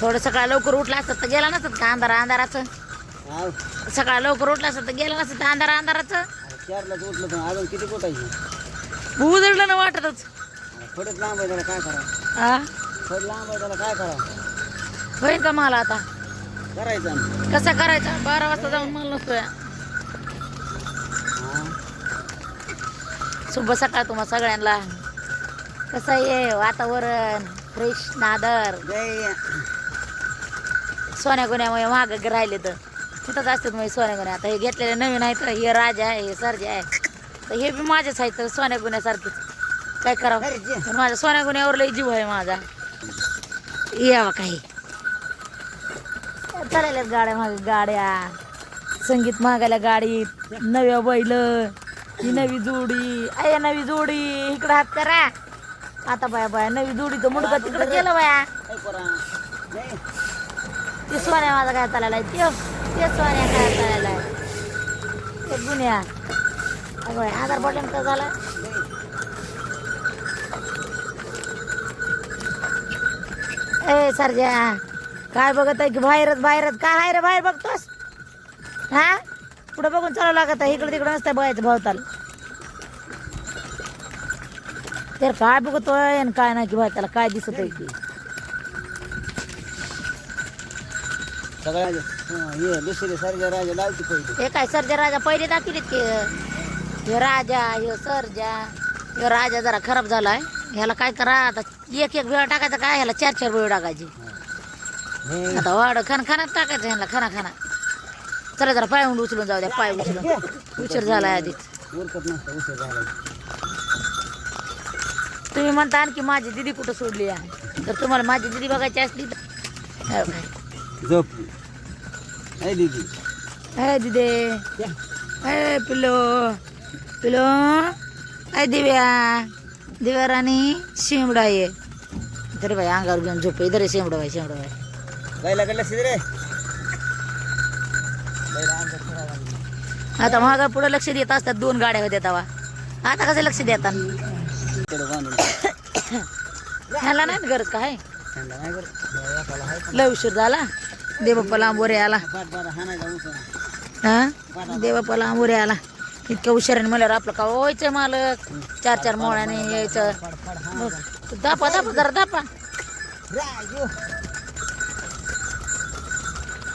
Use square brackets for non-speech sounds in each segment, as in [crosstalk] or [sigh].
थोडं सकाळ लवकर उठला असतं तर गेला नसत का अंधारा अंधाराचं? सकाळ लवकर उठला असतं तर गेला नसतं अंधारा अंधाराचं? चारलाच उठलं अजून किती कोटायची उजळलं ना वाटतच. थोडंच लांब आहे त्याला काय करा हा थोडं लांब आहे त्याला काय करा होईल का मला आता? करायचं. कसा करायचा? बारा वाजता जाऊन मला नसतोय शुभ सकाळ तुम्हा सगळ्यांना. कसं आहे वातावरण? फ्रेश नादर. सोन्या गुन्ह्यामुळे महाग राहिले तर. तिथंच असतात मग सोन्या गुन्ह्या आता हे घेतलेले नवीन आहेत हे राजा आहे हे सर्जा आहे. तर हे बी माझेच आहेत तर सोन्या गुन्ह्यासारखेच काय करावं? माझ्या सोन्या गुन्ह्यावर लई जीव आहे माझा. यावा काही. चालेल गाड्या माग गाड्या. संगीत मागायला गाडीत नव्या बैल ही नवी जोडी. अय नवी जोडी. इकडं हात करा. आता बाया बाया नवी जोडी तर मुडकं तिकडं गेलं बाया. ते सोन्या माझा काय चाललेला ते ते सोन्या काय चाललेला ते गुन्ह्या अगं आधार प्रॉब्लेम का झालं. ए सरजा. काय बघत आहे की बाहेरच बाहेरच? काय आहे रे बाहेर बघतोस? हा? पुढे बघून चालू लागत आहे? इकडे तिकडे नसतं बघायचं भावताल. तर काय बघतोय आणि काय नाही की बाय त्याला काय दिसत आहे की? सगळ्या हे दुसरे राजा लावते पहिले. हे काय सर्जा राजा? पहिले दाखवलीत की हे राजा हे सर्जा हे राजा जरा खराब झालाय. ह्याला काय करा आता एक एक वेळ टाकायचा काय ह्याला चार चार वेळ टाकायची. आता वाढ खाना खानात टाकायचं ह्याला खाना खाना चला जरा पाय उचलून जाऊ द्या पाय उचलून. उशीर झालाय आधीच. तुम्ही म्हणता आणखी माझी दिदी कुठं सोडली आहे? तर तुम्हाला माझी दिदी बघायची असली तर. हो दिदी. दिदे. अय पिलो पिलो अय दिव्या. दिव्या राणी शिमडा ये. तरी बाई अंगावर घेऊन झोप. इधर शिमडा बाई शिमडा बाई गायला कडलं रे. आता मागा पुढे लक्ष देत असतात दोन गाड्या होत्या तेव्हा आता कसं लक्ष देतात? ह्याला नाही ना गरज काय? लय उशीर झाला. देवप्पा लांबोरे आला. हा? देवप्पा लांबोरे आला. इतक्या उशिराने म्हणल्यावर आपलं का व्हायचंय मालक? चार चार मोळ्याने यायचं. दापा दापा जरा दापा.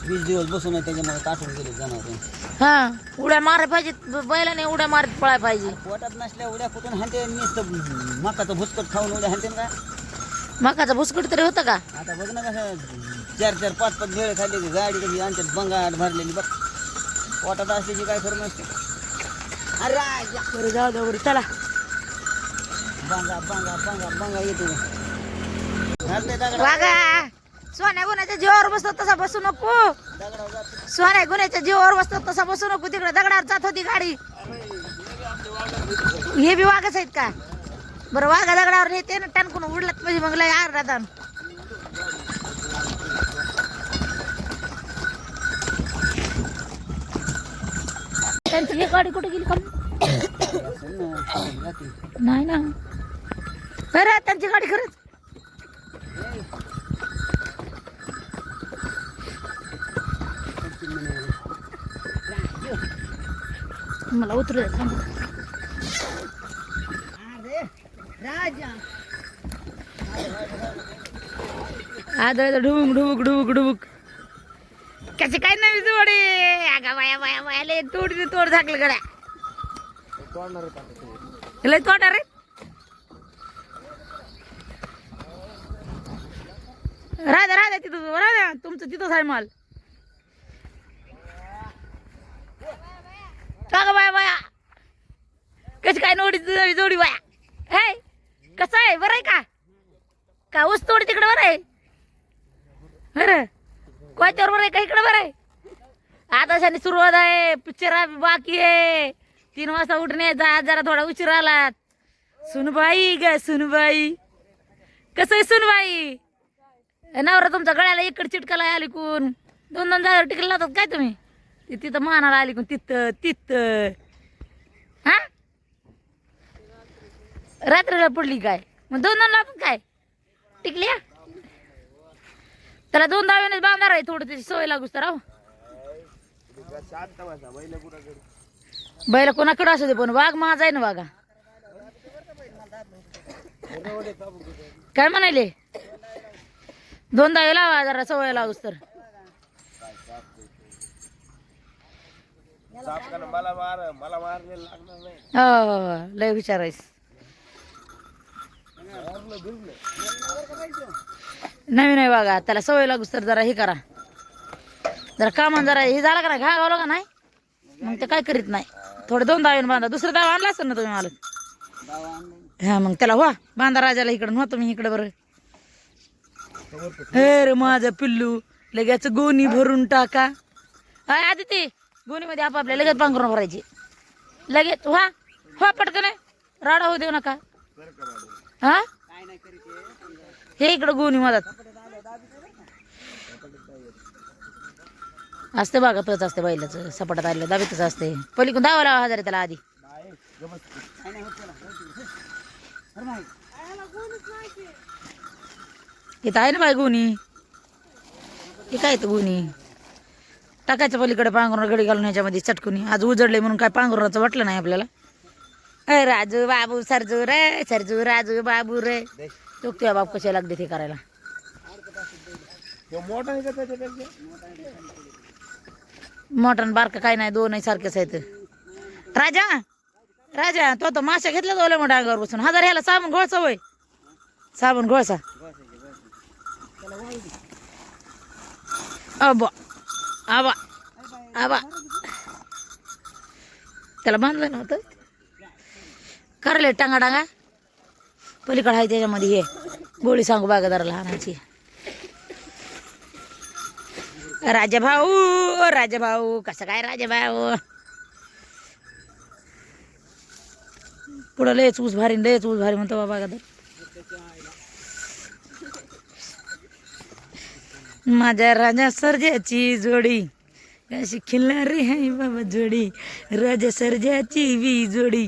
वीस दिवस बसून आहे त्याच्यामुळे काटून गेले जनावर हा उड्या माराय पाहिजेत बैलाने उड्या मारत पळाय पाहिजे. पोटात नसल्या उड्या कुठून हाणते? नुसतं मकाचं भुसकट खाऊन उड्या हाणते का मकाचा भुसकट तरी होतं का? आता बघ ना कसं चार चार पाच पाच भेळ खाल्ली की गाडी कशी आणतात बंगाट भरलेली बघ. पोटात असल्याची काय खरं नसते अरे बरं जाऊ दे बरं चला. बंगा बंगा बंगा बंगा येतो. दगडा. वागा सोन्या गुन्ह्याच्या जीवावर बसतो तसा बसू नको. सोन्या गुन्ह्याच्या जीवावर बसतो तसा बसू नको. तिकडे दगडावर जात होती गाडी. हे बी वाघच आहेत का? बरं वाघा दगडावर नेते ना टणकून उडलत म्हणजे मग लय आर राहतात त्यांची ही गाडी कुठे गेली का. [coughs] नाही ना. खरं त्यांची गाडी खरंच. मला उतरू दे थांब. राजा आदळ ढुबुक ढुबुक ढुबुक ढुबुक. कशी काय नवी जोडी? अगा बाया बाया बाया लय तोड तोड झाकलं गड्या. लय तोडा रे राधा राधा तिथं राधा तुमचं तिथंच आहे माल. का बाया बाया. कशी काय नोडी नवी जोडी बाया? हे कसं आहे? बरं आहे का? का ऊस तोडी तिकडे बरं आहे? बरं कोयत्यावर बरं आहे का इकडे बरं आहे? आता शाने सुरुवात आहे पिक्चर बाकी आहे. तीन वाजता उठणे जा जरा थोडा उशीर आलात. सुनबाई ग सुनबाई. कसं आहे सुनबाई? नवरा तुमच्या गळ्याला इकडे चिटकाला आली कोण? दोन दोन जागेवर टिकला लावतात काय तुम्ही? तिथं मानाला आली कोण तिथं तिथं. हा? रात्रीला पडली काय? मग दोन दोन लागून काय? टिकल्या? त्याला दोन दाव्याने बांधणार आहे थोडं त्याची सवय लागूच तर अहो बैल कोणाकडे असू दे पण वाघ माझा आहे ना वाघा. काय म्हणाले? दोन दावे लावा जरा सवय लागूच तर. मला मार मला मारले लागणार नाही. हो हो, हो. लय विचारायस नवीन आहे बघा त्याला सवय लागूस तर जरा हे करा. जरा कामान जरा हे झालं का नाही घा गावला का नाही? मग ते काय करीत नाही. थोडे दोन दावे बांधा दुसरं दावा आणला असेल ना तुम्ही मला? हा मग त्याला व्हा. बांधा राजाला इकडं व्हा तुम्ही इकडं बरं. हे रे माझं पिल्लू लगेच गोणी भरून टाका. हाय आधी ते गोणीमध्ये आपापल्या लगेच पांघरून भरायची. लगेच व्हा व्हा हो, पटकन. राडा होऊ देऊ नका. हा? हे इकडं गोणी मधात. असते बघा तोच असते बैलाच. सपाटात आलेलं दाबीतच असते. पलीकडून दावा लावा हजार त्याला आधी. इथं आहे ना बाय गुणी? हे काय तर गुन्ही टाकायचं पलीकडे पांघरुण गडी घालून ह्याच्यामध्ये चटकुनी. आज उजडले म्हणून काय पांघरुणाचं वाटलं नाही आपल्याला? अय राजू बाबू सरजू रे सरजू राजू बाबू रे. तो किंवा बाप कशा लागते ते करायला? मोठा आहे मोठं काय नाही दोनही सारखेच आहेत. राजा राजा तो तो माशा घेतला तो मोठ्या अंगावर बसून. हजार ह्याला साबण घोळसा वय साबण घोळसा. अब. आबा आबा त्याला बांधलं नव्हतं करले टांगा टांगा पलीकडे आहे त्याच्यामध्ये हे. गोळी सांगू बागादार लहानाची. राजा भाऊ राजा भाऊ कसं काय राजा भाऊ? पुढं लयच ऊस भारी लयच ऊस भारी म्हणतो बाबा माझ्या राजा सर्जाची जोडी. अशी खिल्लारी आहे बाबा जोडी. राजा सर्जाची बी जोडी.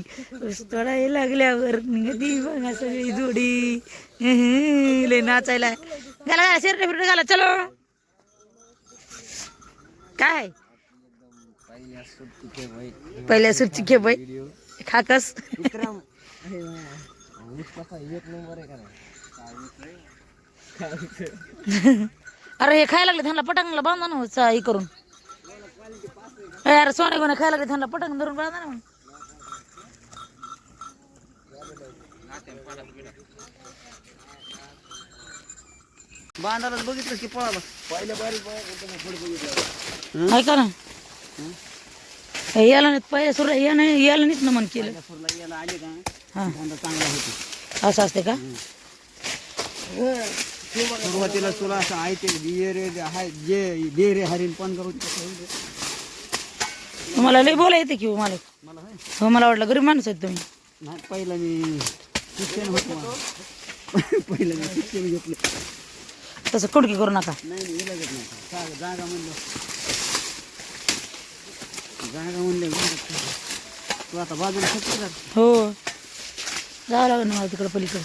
तोडायला लागल्यावर निघती बघा सगळी जोडी. लय नाचायला. घाला घाला शिरटे फिरटे घाला चलो. काय? पहिल्या सुरची खेप आहे खाकस. एक नंबर आहे का अरे हे खायला लागले त्यांना पटांगला बांधा ना चा- हे करून. अरे सोने गोने खायला लागले त्यांना पटांग धरून बांधा ना. बांधालाच बघितलं की पळाला. पहिल्या बारीक ऐका ना. हे याला नाही पहिल्या सुरू याला याला नाहीत ना मन केलं. सुरला याला आले का? हा. चांगला होतो. असं असते का? सुरुवातीला तुला असं आहे ते रे हाय जे दे रे हरीण पण करून तुम्हाला लय बोला येते की हो मला मला होय हो मला वाटलं गरीब माणूस आहेत तुम्ही. नाही पहिलं मी शिक्षण होतं. [laughs] पहिलं मी शिक्षण घेतलं. तसं कुडकी करू नका. नाही नाही इलाजच नाही. जागा जागा म्हणलं. जागा म्हणले तू आता बाजूला शिकतो हो. जावं लागेल ना मला तिकडं पलीकडे.